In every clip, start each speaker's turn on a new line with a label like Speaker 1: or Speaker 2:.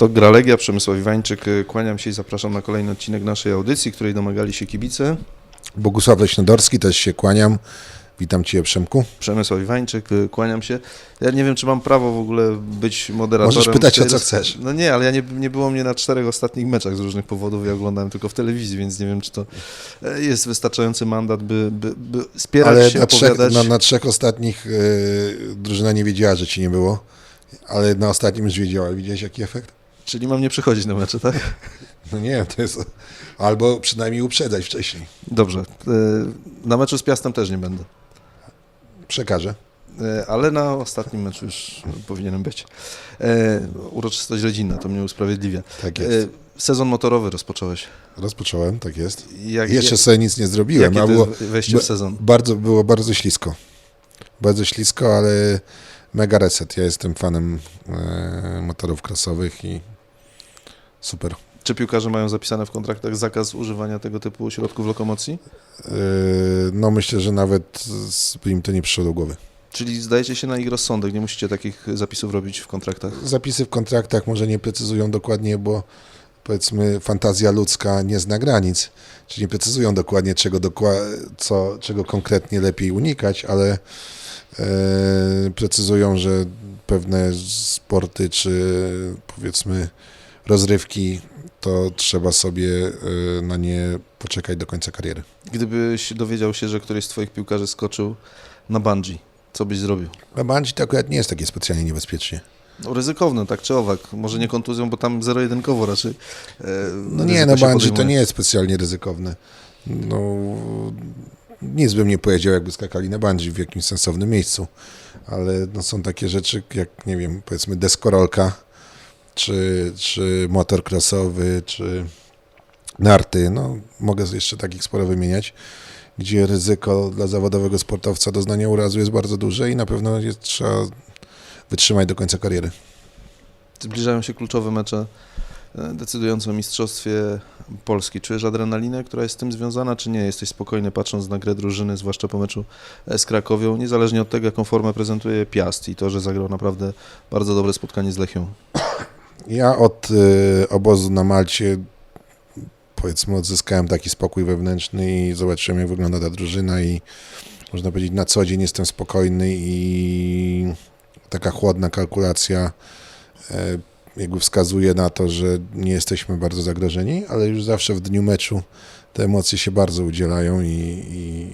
Speaker 1: To gra Legia, Przemysław Iwańczyk. Kłaniam się i zapraszam na kolejny odcinek naszej audycji, której domagali się kibice.
Speaker 2: Bogusław Leśnodorski, też się kłaniam. Witam Cię, Przemku.
Speaker 1: Przemysław Iwańczyk, kłaniam się. Ja nie wiem, czy mam prawo w ogóle być moderatorem.
Speaker 2: Możesz pytać, o co chcesz.
Speaker 1: No nie, ale ja nie, nie było mnie na czterech ostatnich meczach z różnych powodów. Ja oglądałem tylko w telewizji, więc nie wiem, czy to jest wystarczający mandat, by, by, by spierać
Speaker 2: Ale
Speaker 1: się,
Speaker 2: na trzech, na, na trzech ostatnich yy, drużyna nie wiedziała, że Ci nie było, ale na ostatnim już wiedziała. Widziałeś jaki efekt?
Speaker 1: Czyli mam nie przychodzić na mecze, tak?
Speaker 2: No nie, to jest... Albo przynajmniej uprzedzać wcześniej.
Speaker 1: Dobrze. y, Na meczu z Piastem też nie będę.
Speaker 2: Przekażę.
Speaker 1: E, ale na ostatnim meczu już powinienem być. E, uroczystość rodzinna, to mnie usprawiedliwia.
Speaker 2: Tak
Speaker 1: E,
Speaker 2: jest.
Speaker 1: sezon motorowy rozpocząłeś.
Speaker 2: Rozpocząłem, tak jest.
Speaker 1: Jak,
Speaker 2: Jeszcze sobie nic nie zrobiłem,
Speaker 1: jakie
Speaker 2: było,
Speaker 1: wejście w sezon?
Speaker 2: bardzo, było bardzo ślisko. Bardzo ślisko, ale mega reset. Ja jestem fanem e, motorów krasowych i super.
Speaker 1: Czy piłkarze mają zapisane w kontraktach zakaz używania tego typu środków lokomocji?
Speaker 2: Yy, No myślę, że nawet im to nie przyszło do głowy.
Speaker 1: Czyli zdajecie się na ich rozsądek, nie musicie takich zapisów robić w kontraktach.
Speaker 2: Zapisy w kontraktach może nie precyzują dokładnie, bo powiedzmy fantazja ludzka nie zna granic, czyli nie precyzują dokładnie czego, co, czego konkretnie lepiej unikać, ale e, precyzują, że pewne sporty czy powiedzmy rozrywki to trzeba sobie e, na nie poczekać do końca kariery.
Speaker 1: Gdybyś dowiedział się, że któryś z twoich piłkarzy skoczył na bungee, co byś zrobił?
Speaker 2: A bungee to akurat nie jest takie specjalnie niebezpiecznie.
Speaker 1: No, ryzykowne, tak czy owak. Może nie kontuzją, bo tam zero-jedynkowo raczej. e,
Speaker 2: No nie, no
Speaker 1: się
Speaker 2: bungee to
Speaker 1: podejmuje.
Speaker 2: nie jest specjalnie ryzykowne. No, nic bym nie powiedział, jakby skakali na bungee w jakimś sensownym miejscu, ale no, są takie rzeczy jak, nie wiem, powiedzmy deskorolka, czy, czy motor crossowy, czy narty, no mogę jeszcze takich sporo wymieniać, gdzie ryzyko dla zawodowego sportowca doznania urazu jest bardzo duże i na pewno jest, trzeba wytrzymać do końca kariery.
Speaker 1: Zbliżają się kluczowe mecze e, decydujące o Mistrzostwie Polski. Czujesz adrenalinę, która jest z tym związana, czy nie? Jesteś spokojny patrząc na grę drużyny, zwłaszcza po meczu e, z Krakowią, niezależnie od tego, jaką formę prezentuje Piast i to, że zagrał naprawdę bardzo dobre spotkanie z Lechią.
Speaker 2: Ja od y, obozu na Malcie powiedzmy odzyskałem taki spokój wewnętrzny i zobaczyłem jak wygląda ta drużyna i można powiedzieć na co dzień jestem spokojny i taka chłodna kalkulacja e, jakby wskazuje na to, że nie jesteśmy bardzo zagrożeni, ale już zawsze w dniu meczu te emocje się bardzo udzielają i, i,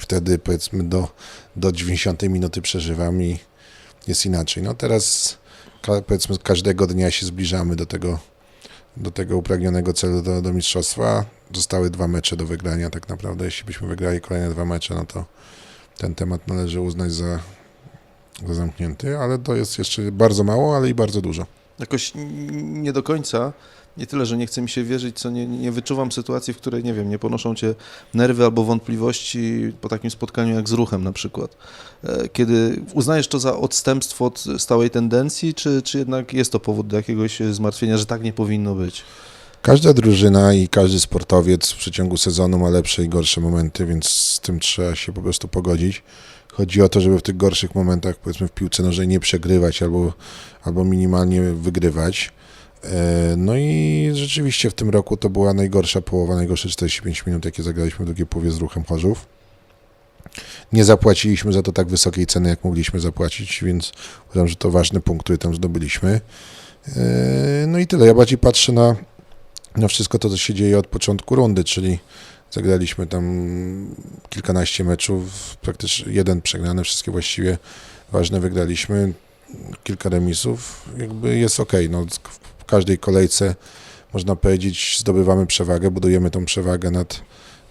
Speaker 2: wtedy powiedzmy do, do 90 minuty przeżywam i jest inaczej. No teraz powiedzmy każdego dnia się zbliżamy do tego, do tego upragnionego celu, do, do mistrzostwa. Zostały dwa mecze do wygrania tak naprawdę. Jeśli byśmy wygrali kolejne dwa mecze, no to ten temat należy uznać za, za zamknięty, ale to jest jeszcze bardzo mało, ale i bardzo dużo.
Speaker 1: Jakoś nie do końca, nie tyle, że nie chce mi się wierzyć, co nie, nie wyczuwam sytuacji, w której, nie wiem, nie ponoszą cię nerwy albo wątpliwości po takim spotkaniu jak z ruchem na przykład. E, Kiedy uznajesz to za odstępstwo od stałej tendencji, czy, czy jednak jest to powód do jakiegoś zmartwienia, że tak nie powinno być?
Speaker 2: Każda drużyna i każdy sportowiec w przeciągu sezonu ma lepsze i gorsze momenty, więc z tym trzeba się po prostu pogodzić. Chodzi o to, żeby w tych gorszych momentach, powiedzmy w piłce nożnej, nie przegrywać albo, albo minimalnie wygrywać. E, No i rzeczywiście w tym roku to była najgorsza połowa, najgorsze 45 minut, jakie zagraliśmy w drugiej połowie z ruchem Chorzów. Nie zapłaciliśmy za to tak wysokiej ceny, jak mogliśmy zapłacić, więc uważam, że to ważny punkt, który tam zdobyliśmy. E, No i tyle. Ja bardziej patrzę na, na wszystko to, co się dzieje od początku rundy, czyli zagraliśmy tam kilkanaście meczów, praktycznie jeden przegrany, wszystkie właściwie ważne wygraliśmy, kilka remisów, jakby jest ok. No, w każdej kolejce można powiedzieć zdobywamy przewagę, budujemy tą przewagę nad,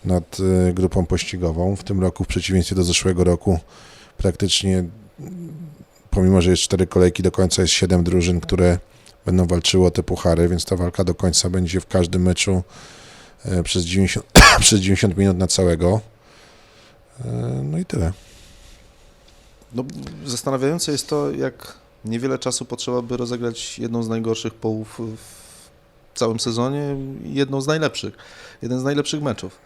Speaker 2: nad e, grupą pościgową. W tym roku w przeciwieństwie do zeszłego roku praktycznie pomimo, że jest cztery kolejki do końca jest siedem drużyn, które będą walczyły o te puchary, więc ta walka do końca będzie w każdym meczu e, przez 90, przez 90 minut na całego. E, No i tyle.
Speaker 1: No, zastanawiające jest to, jak niewiele czasu potrzeba, by rozegrać jedną z najgorszych połów w całym sezonie i jedną z najlepszych. Jeden z najlepszych meczów.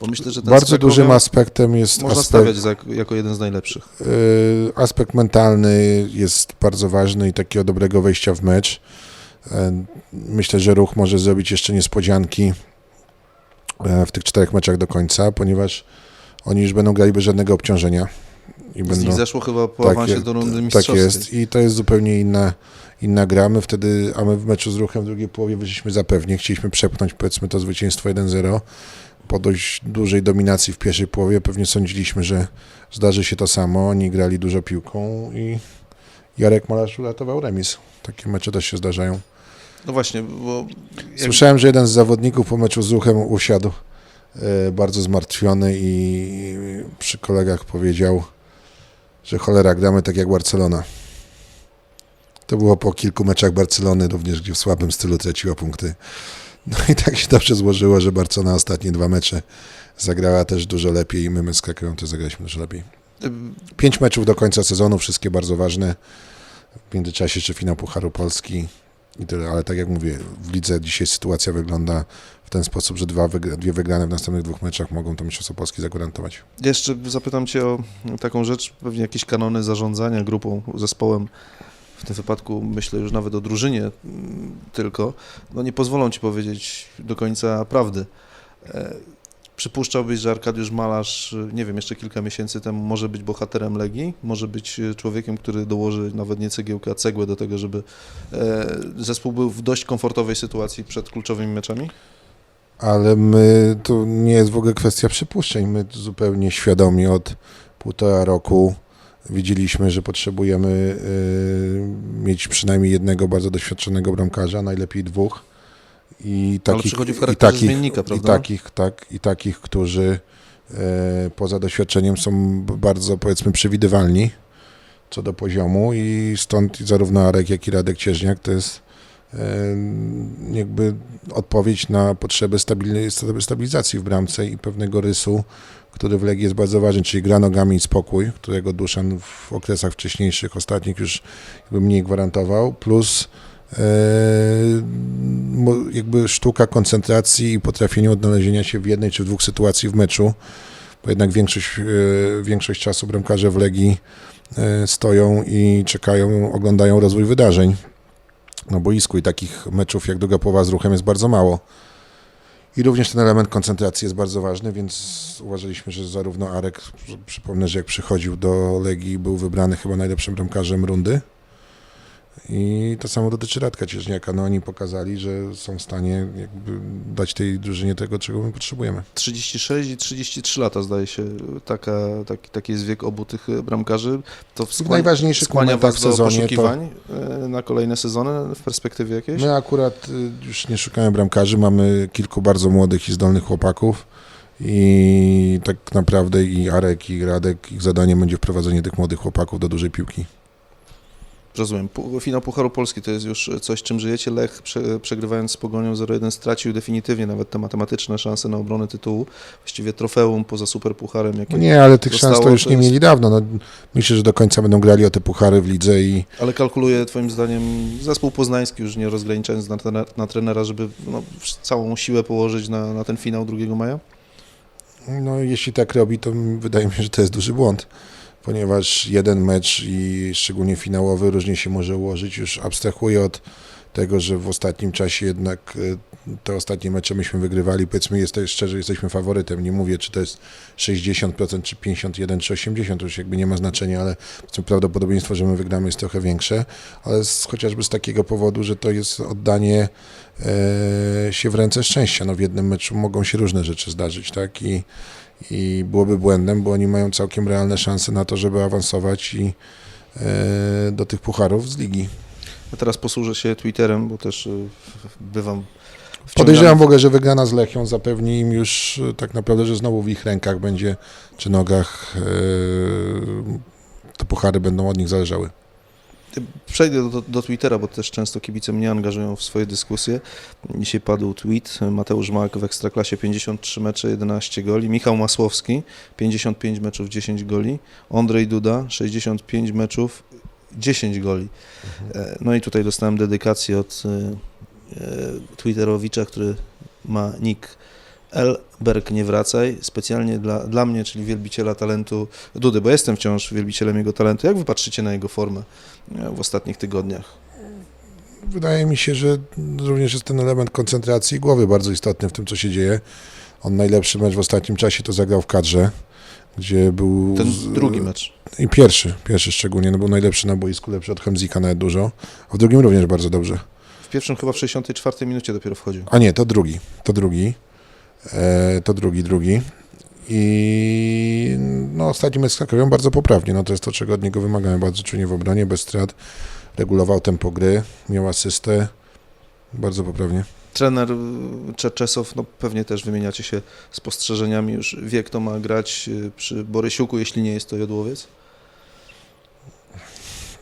Speaker 1: Bo myślę, że ten
Speaker 2: Bardzo dużym aspektem jest
Speaker 1: można
Speaker 2: aspekt,
Speaker 1: stawiać za, jako jeden z najlepszych.
Speaker 2: e, aspekt mentalny jest bardzo ważny i takiego dobrego wejścia w mecz. E, Myślę, że ruch może zrobić jeszcze niespodzianki e, w tych czterech meczach do końca, ponieważ oni już będą grali bez żadnego obciążenia. I
Speaker 1: Z nich zeszło chyba po
Speaker 2: Tak
Speaker 1: awansie do rundy
Speaker 2: tak
Speaker 1: mistrzowskiej.
Speaker 2: jest i to jest zupełnie inna, inna gra. My wtedy, a my w meczu z ruchem w drugiej połowie wyszliśmy zapewnie. Chcieliśmy przepchnąć powiedzmy to zwycięstwo 1-0 po dość dużej dominacji w pierwszej połowie. Pewnie sądziliśmy, że zdarzy się to samo. Oni grali dużo piłką i Jarek Malarz uratował remis. Takie mecze też się zdarzają.
Speaker 1: No właśnie, bo jak,
Speaker 2: Słyszałem, że jeden z zawodników po meczu z ruchem usiadł e, bardzo zmartwiony i przy kolegach powiedział, że cholera, gramy tak jak Barcelona. To było po kilku meczach Barcelony również, gdzie w słabym stylu traciła punkty. No i tak się dobrze złożyło, że Barcelona ostatnie dwa mecze zagrała też dużo lepiej i my z Krakowią też zagraliśmy dużo lepiej. Pięć meczów do końca sezonu, wszystkie bardzo ważne. W międzyczasie jeszcze finał Pucharu Polski i tyle. Ale tak jak mówię, w lidze dzisiaj sytuacja wygląda w ten sposób, że dwa dwie wygrane w następnych dwóch meczach mogą to Mistrzostwo Polski zagwarantować.
Speaker 1: Jeszcze zapytam Cię o taką rzecz, pewnie jakieś kanony zarządzania grupą, zespołem. W tym wypadku myślę już nawet o drużynie mm, tylko. No nie pozwolą Ci powiedzieć do końca prawdy. Przypuszczałbyś, że Arkadiusz Malarz, y, nie wiem, jeszcze kilka miesięcy temu może być bohaterem Legii, może być y, człowiekiem, który dołoży nawet nie cegiełkę, a cegłę do tego, żeby e, zespół był w dość komfortowej sytuacji przed kluczowymi meczami?
Speaker 2: Ale my, to nie jest w ogóle kwestia przypuszczeń. My zupełnie świadomi od półtora roku widzieliśmy, że potrzebujemy y, mieć przynajmniej jednego bardzo doświadczonego bramkarza, najlepiej dwóch. I takich,
Speaker 1: przychodzi w
Speaker 2: i takich,
Speaker 1: zmiennika,
Speaker 2: i
Speaker 1: prawda?
Speaker 2: takich, tak, i takich, którzy e, poza doświadczeniem są bardzo powiedzmy przewidywalni co do poziomu i stąd zarówno Arek, jak i Radek Cieżniak to jest e, jakby odpowiedź na potrzebę stabilizacji w bramce i pewnego rysu, który w Legii jest bardzo ważny, czyli gra nogami i spokój, którego Duszan w okresach wcześniejszych, ostatnich już jakby mniej gwarantował, plus jakby sztuka koncentracji i potrafienia odnalezienia się w jednej czy w dwóch sytuacji w meczu, bo jednak większość, e, większość czasu bramkarze w Legii e, stoją i czekają, oglądają rozwój wydarzeń na boisku i takich meczów jak druga połowa z ruchem jest bardzo mało. I również ten element koncentracji jest bardzo ważny, więc uważaliśmy, że zarówno Arek, przypomnę, że jak przychodził do Legii, był wybrany chyba najlepszym bramkarzem rundy. I to samo dotyczy Radka Cieżniaka. No oni pokazali, że są w stanie jakby dać tej drużynie tego, czego my potrzebujemy.
Speaker 1: 36 i 33 lata zdaje się, taka, taki, taki jest wiek obu tych e, bramkarzy. To
Speaker 2: W
Speaker 1: skłania,
Speaker 2: najważniejszych
Speaker 1: skłania was
Speaker 2: w
Speaker 1: do
Speaker 2: sezonie to
Speaker 1: poszukiwań e, na kolejne sezony w perspektywie jakiejś?
Speaker 2: My akurat y, już nie szukamy bramkarzy, mamy kilku bardzo młodych i zdolnych chłopaków i tak naprawdę i Arek i Radek, ich zadaniem będzie wprowadzenie tych młodych chłopaków do dużej piłki.
Speaker 1: Rozumiem. Finał Pucharu Polski to jest już coś, czym żyjecie. Lech prze, przegrywając z Pogonią 0-1 stracił definitywnie nawet te matematyczne szanse na obronę tytułu. Właściwie trofeum poza Super Pucharem, jakie...
Speaker 2: Nie, ale tych szans to już
Speaker 1: to
Speaker 2: nie
Speaker 1: jest-
Speaker 2: mieli dawno. No, myślę, że do końca będą grali o te puchary w lidze i
Speaker 1: Ale kalkuluje twoim zdaniem zespół poznański, już nie rozgraniczając na, trenera- na trenera, żeby no, całą siłę położyć na, na ten finał 2 maja?
Speaker 2: no, jeśli tak robi, to wydaje mi się, że to jest duży błąd. Ponieważ jeden mecz i szczególnie finałowy różnie się może ułożyć. Już abstrahuję od tego, że w ostatnim czasie jednak y, te ostatnie mecze myśmy wygrywali. Powiedzmy, jest, szczerze, jesteśmy faworytem. Nie mówię, czy to jest 60%, czy 51%, czy 80%, to już jakby nie ma znaczenia, ale prawdopodobieństwo, że my wygramy jest trochę większe, ale z, chociażby z takiego powodu, że to jest oddanie e, się w ręce szczęścia. No w jednym meczu mogą się różne rzeczy zdarzyć, tak? I, i byłoby błędem, bo oni mają całkiem realne szanse na to, żeby awansować i e, do tych pucharów z ligi.
Speaker 1: Ja teraz posłużę się Twitterem, bo też y, bywam wciągany
Speaker 2: Podejrzewam w ogóle, że wygrana z Lechią zapewni im już e, tak naprawdę, że znowu w ich rękach będzie, czy nogach e, te puchary będą od nich zależały.
Speaker 1: Przejdę do, do Twittera, bo też często kibice mnie angażują w swoje dyskusje. Dzisiaj padł tweet, Mateusz Małek w Ekstraklasie 53 mecze, 11 goli, Michał Masłowski 55 meczów, 10 goli, Andrzej Duda 65 meczów, 10 goli. E, No i tutaj dostałem dedykację od e, e, Twitterowicza, który ma nick Elberg nie wracaj, specjalnie dla, dla mnie, czyli wielbiciela talentu Dudy, bo jestem wciąż wielbicielem jego talentu. Jak wy patrzycie na jego formę e, w ostatnich tygodniach?
Speaker 2: wydaje mi się, że również jest ten element koncentracji głowy bardzo istotny w tym, co się dzieje. On najlepszy mecz w ostatnim czasie to zagrał w kadrze, gdzie był...
Speaker 1: Ten drugi mecz.
Speaker 2: I pierwszy, pierwszy szczególnie, no był najlepszy na boisku, lepszy od Hemzika nawet dużo, a w drugim również bardzo dobrze.
Speaker 1: W pierwszym chyba w 64 minucie dopiero wchodził.
Speaker 2: A nie, to drugi, to drugi, to drugi, drugi. I no, ostatni mecz z Krakowią bardzo poprawnie, no to jest to, czego od niego wymagamy, bardzo czujnie w obronie, bez strat, regulował tempo gry, miał asystę, bardzo poprawnie.
Speaker 1: Trener y, Czerczesow, no pewnie też wymieniacie się spostrzeżeniami, już wie kto ma grać y, przy Borysiuku, jeśli nie jest to Jodłowiec.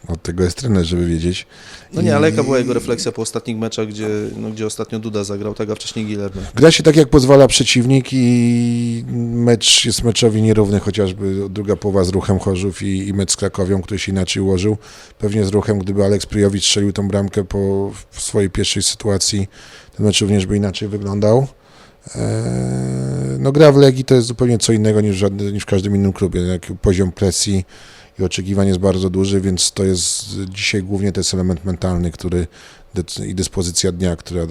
Speaker 2: Od tego jest trener, żeby wiedzieć.
Speaker 1: No nie, ale jaka była jego refleksja po ostatnich meczach, gdzie, no, gdzie ostatnio Duda zagrał, tak, a wcześniej Gilerny.
Speaker 2: Gra się tak, jak pozwala przeciwnik i mecz jest meczowi nierówny, chociażby druga połowa z ruchem Chorzów i, i mecz z Krakowią, który się inaczej ułożył. Pewnie z ruchem, gdyby Aleks Pryjowicz strzelił tą bramkę po w swojej pierwszej sytuacji, ten mecz również by inaczej wyglądał. Eee, No gra w Legii to jest zupełnie co innego niż, żadny, niż w każdym innym klubie. Jak poziom presji i oczekiwań jest bardzo duży, więc to jest dzisiaj głównie jest element mentalny, który i dyspozycja dnia, która e,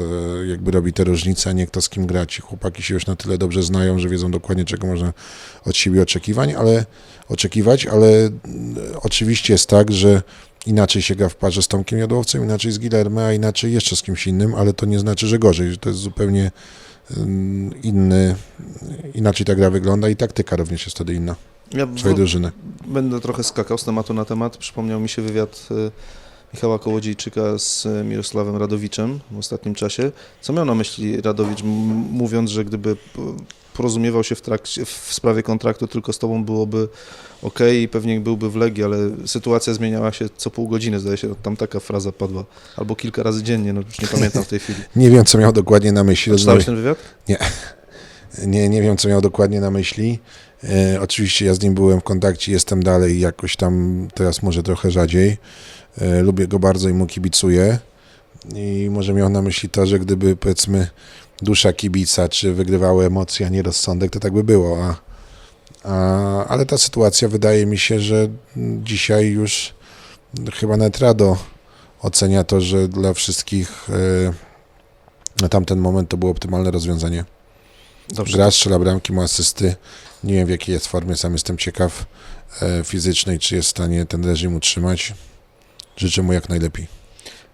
Speaker 2: jakby robi te różnice, a nie kto z kim gra. Ci chłopaki się już na tyle dobrze znają, że wiedzą dokładnie czego można od siebie oczekiwań, ale oczekiwać, ale oczywiście jest tak, że inaczej się gra w parze z Tomkiem Jadłowcem, inaczej z Gilerme, a inaczej jeszcze z kimś innym, ale to nie znaczy, że gorzej, że to jest zupełnie inny, inaczej ta gra wygląda i taktyka również jest wtedy inna
Speaker 1: Ja w,
Speaker 2: swojej drużyny.
Speaker 1: będę trochę skakał z tematu na temat. Przypomniał mi się wywiad y, Michała Kołodziejczyka z Mirosławem Radowiczem w ostatnim czasie. Co miał na myśli Radowicz, mówiąc, że gdyby porozumiewał się w, trakcie, w sprawie kontraktu tylko z tobą byłoby ok i pewnie byłby w Legii, ale sytuacja zmieniała się co pół godziny, zdaje się, tam taka fraza padła. Albo kilka razy dziennie, no już nie pamiętam w tej chwili.
Speaker 2: Nie wiem, co miał dokładnie na myśli.
Speaker 1: Czytałeś ten wywiad?
Speaker 2: Nie, nie wiem, co miał dokładnie na myśli. E, oczywiście ja z nim byłem w kontakcie, jestem dalej jakoś tam, teraz może trochę rzadziej. E, lubię go bardzo i mu kibicuję. I może miał na myśli to, że gdyby powiedzmy dusza kibica, czy wygrywały emocje, a nie rozsądek, to tak by było. A, a, ale ta sytuacja wydaje mi się, że dzisiaj już chyba nawet Rado ocenia to, że dla wszystkich e, na tamten moment to było optymalne rozwiązanie.
Speaker 1: Dobrze.
Speaker 2: Gra, strzela bramki, ma asysty. Nie wiem w jakiej jest formie, sam jestem ciekaw e, fizycznej, czy jest w stanie ten reżim utrzymać. Życzę mu jak najlepiej.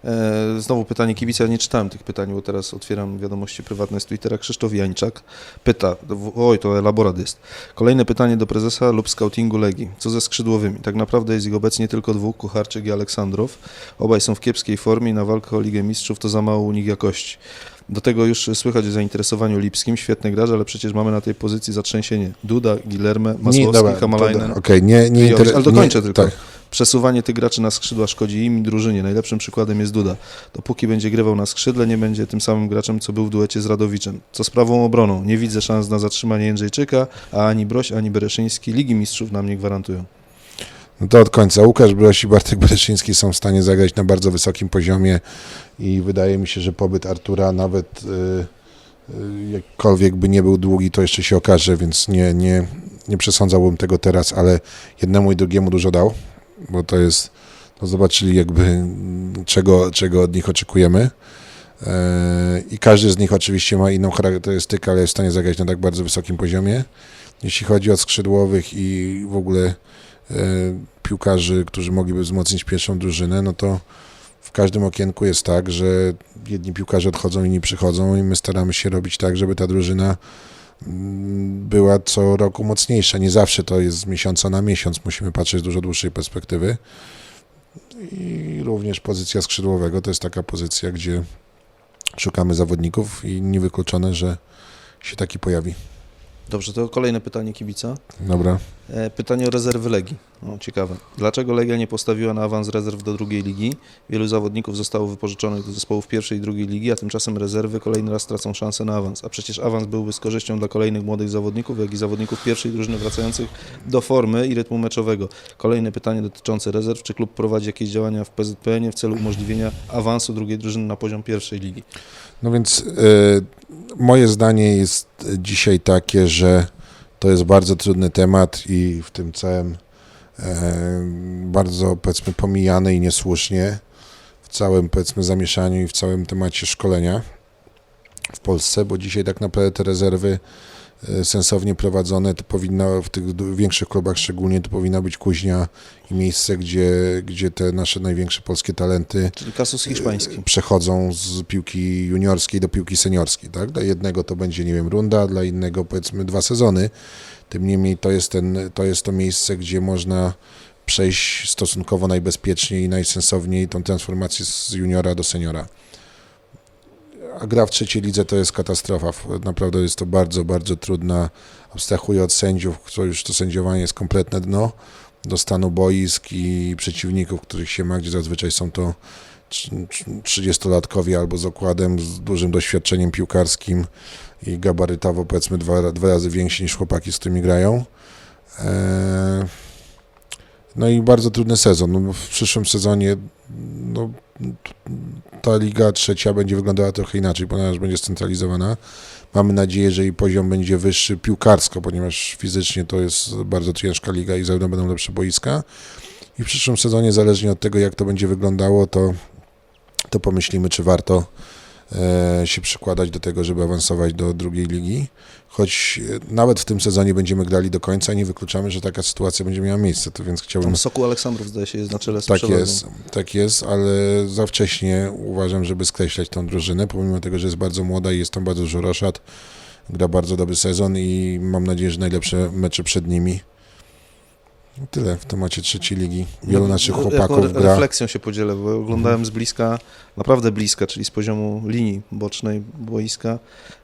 Speaker 1: E, Znowu pytanie kibica, ja nie czytałem tych pytań, bo teraz otwieram wiadomości prywatne z Twittera. Krzysztof Jańczak pyta, oj to elaborat jest. Kolejne pytanie do prezesa lub scoutingu Legii. Co ze skrzydłowymi? Tak naprawdę jest ich obecnie tylko dwóch, Kucharczyk i Aleksandrow. Obaj są w kiepskiej formie i na walkę o Ligę Mistrzów to za mało u nich jakości. Do tego już słychać o zainteresowaniu Lipskim, świetny gracz, ale przecież mamy na tej pozycji zatrzęsienie. Duda, Gilerme, Masłowski, Hamalainen.
Speaker 2: to- Okej, nie, nie, inter-
Speaker 1: ale dokończę
Speaker 2: nie,
Speaker 1: tylko.
Speaker 2: Tak.
Speaker 1: Przesuwanie tych graczy na skrzydła szkodzi im i drużynie. Najlepszym przykładem jest Duda. Dopóki będzie grywał na skrzydle, nie będzie tym samym graczem, co był w duecie z Radowiczem. Co sprawą obroną? Nie widzę szans na zatrzymanie Jędrzejczyka, a ani Broś, ani Bereszyński Ligi Mistrzów nam nie gwarantują.
Speaker 2: No to od końca. Łukasz Broś i Bartek Bereszyński są w stanie zagrać na bardzo wysokim poziomie i wydaje mi się, że pobyt Artura nawet y, y, jakkolwiek by nie był długi, to jeszcze się okaże, więc nie, nie, nie przesądzałbym tego teraz, ale jednemu i drugiemu dużo dał, bo to jest, no zobaczyli jakby mm, czego, czego od nich oczekujemy. E, I każdy z nich oczywiście ma inną charakterystykę, ale jest w stanie zagrać na tak bardzo wysokim poziomie. Jeśli chodzi o skrzydłowych i w ogóle piłkarzy, którzy mogliby wzmocnić pierwszą drużynę, no to w każdym okienku jest tak, że jedni piłkarze odchodzą, inni przychodzą i my staramy się robić tak, żeby ta drużyna mm, była co roku mocniejsza. Nie zawsze to jest z miesiąca na miesiąc, musimy patrzeć z dużo dłuższej perspektywy. I również pozycja skrzydłowego to jest taka pozycja, gdzie szukamy zawodników i niewykluczone, że się taki pojawi.
Speaker 1: Dobrze, to kolejne pytanie kibica.
Speaker 2: Dobra.
Speaker 1: E, Pytanie o rezerwy Legii. No, ciekawe. Dlaczego Legia nie postawiła na awans rezerw do drugiej ligi? Wielu zawodników zostało wypożyczonych do zespołów pierwszej i drugiej ligi, a tymczasem rezerwy kolejny raz tracą szansę na awans. A przecież awans byłby z korzyścią dla kolejnych młodych zawodników, jak i zawodników pierwszej drużyny wracających do formy i rytmu meczowego. Kolejne pytanie dotyczące rezerw. Czy klub prowadzi jakieś działania w PZPN w celu umożliwienia awansu drugiej drużyny na poziom pierwszej ligi?
Speaker 2: No więc e, moje zdanie jest dzisiaj takie, że to jest bardzo trudny temat i w tym całym e, bardzo powiedzmy pomijany i niesłusznie w całym powiedzmy zamieszaniu i w całym temacie szkolenia w Polsce, bo dzisiaj tak naprawdę te rezerwy sensownie prowadzone, to powinno w tych większych klubach szczególnie, to powinna być kuźnia i miejsce, gdzie, gdzie te nasze największe polskie talenty
Speaker 1: Czyli kasus hiszpański.
Speaker 2: przechodzą z piłki juniorskiej do piłki seniorskiej. Tak? Dla jednego to będzie, nie wiem, runda, dla innego powiedzmy dwa sezony. Tym niemniej to jest, ten, to jest to miejsce, gdzie można przejść stosunkowo najbezpieczniej i najsensowniej tą transformację z juniora do seniora. A gra w trzeciej lidze to jest katastrofa. Naprawdę jest to bardzo, bardzo trudna. Abstrahuję od sędziów, to już to sędziowanie jest kompletne dno do stanu boisk i przeciwników, których się ma, gdzie zazwyczaj są to 30-latkowie albo z okładem, z dużym doświadczeniem piłkarskim i gabarytowo powiedzmy dwa, dwa razy więksi niż chłopaki, z którymi grają. Eee, No i bardzo trudny sezon. No, w przyszłym sezonie no, ta liga trzecia będzie wyglądała trochę inaczej, ponieważ będzie scentralizowana. Mamy nadzieję, że jej poziom będzie wyższy piłkarsko, ponieważ fizycznie to jest bardzo ciężka liga i zapewne będą lepsze boiska. I w przyszłym sezonie, zależnie od tego, jak to będzie wyglądało, to, to pomyślimy, czy warto się przykładać do tego, żeby awansować do drugiej ligi. Choć e, nawet w tym sezonie będziemy grali do końca, nie wykluczamy, że taka sytuacja będzie miała miejsce. To więc chciałbym
Speaker 1: Tam Soku Aleksandrów zdaje się jest na czele z
Speaker 2: tak
Speaker 1: przewagą.
Speaker 2: jest, tak jest, ale za wcześnie uważam, żeby skreślać tą drużynę, pomimo tego, że jest bardzo młoda i jest tam bardzo dużo roszad. Gra bardzo dobry sezon i mam nadzieję, że najlepsze mecze przed nimi. Tyle w temacie trzeciej ligi. Wielu naszych
Speaker 1: Jaką
Speaker 2: chłopaków
Speaker 1: re-
Speaker 2: gra.
Speaker 1: refleksją się podzielę, bo oglądałem z bliska, naprawdę bliska, czyli z poziomu linii bocznej boiska,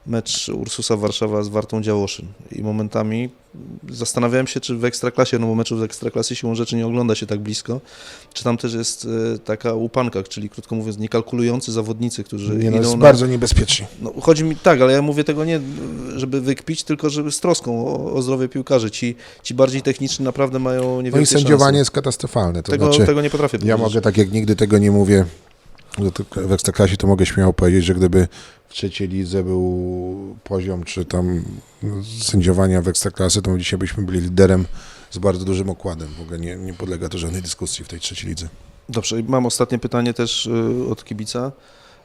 Speaker 1: mecz Ursusa Warszawa z Wartą Działoszyn. I momentami zastanawiałem się, czy w Ekstraklasie, no bo meczów w Ekstraklasy siłą rzeczy nie ogląda się tak blisko, czy tam też jest e, taka łupanka, czyli krótko mówiąc niekalkulujący zawodnicy, którzy
Speaker 2: Nie, no,
Speaker 1: idą
Speaker 2: jest
Speaker 1: na...
Speaker 2: bardzo niebezpiecznie.
Speaker 1: No, chodzi mi tak, ale ja mówię tego nie, żeby wykpić, tylko żeby z troską o, o zdrowie piłkarzy. Ci, ci bardziej techniczni naprawdę mają niewielkie
Speaker 2: No i sędziowanie
Speaker 1: szanse.
Speaker 2: jest katastrofalne. To
Speaker 1: Tego,
Speaker 2: znaczy,
Speaker 1: tego nie potrafię
Speaker 2: Ja
Speaker 1: powiedzieć.
Speaker 2: mogę, tak jak nigdy tego nie mówię w Ekstraklasie, to mogę śmiało powiedzieć, że gdyby w trzeciej lidze był poziom, czy tam sędziowania w Ekstraklasy, to dzisiaj byśmy byli liderem z bardzo dużym okładem. W ogóle nie, nie podlega to żadnej dyskusji w tej trzeciej lidze.
Speaker 1: Dobrze, i mam ostatnie pytanie też y, od kibica.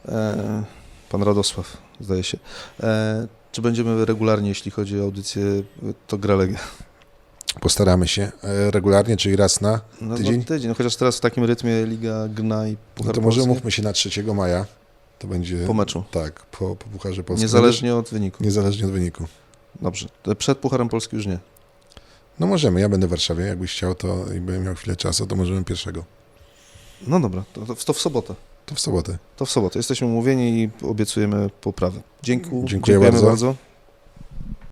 Speaker 1: E, pan Radosław, zdaje się. E, czy będziemy regularnie, jeśli chodzi o audycję, to gra Legia?
Speaker 2: Postaramy się e, regularnie, czyli raz na.
Speaker 1: No,
Speaker 2: Tydzień?
Speaker 1: No, tydzień. No, chociaż teraz w takim rytmie Liga Gna i
Speaker 2: No
Speaker 1: Puchar
Speaker 2: to może umówmy się na 3 maja. To będzie.
Speaker 1: po meczu,
Speaker 2: Tak, po, po Pucharze Polskim.
Speaker 1: niezależnie od wyniku.
Speaker 2: Niezależnie od wyniku.
Speaker 1: Dobrze, przed Pucharem Polski już nie.
Speaker 2: No możemy, ja będę w Warszawie. Jakbyś chciał, to i będę miał chwilę czasu, to możemy pierwszego.
Speaker 1: No dobra, to, to, to w sobotę.
Speaker 2: To w sobotę.
Speaker 1: To w sobotę. Jesteśmy umówieni i obiecujemy poprawę. Dziękuję,
Speaker 2: Dziękuję
Speaker 1: dziękujemy
Speaker 2: bardzo.
Speaker 1: bardzo.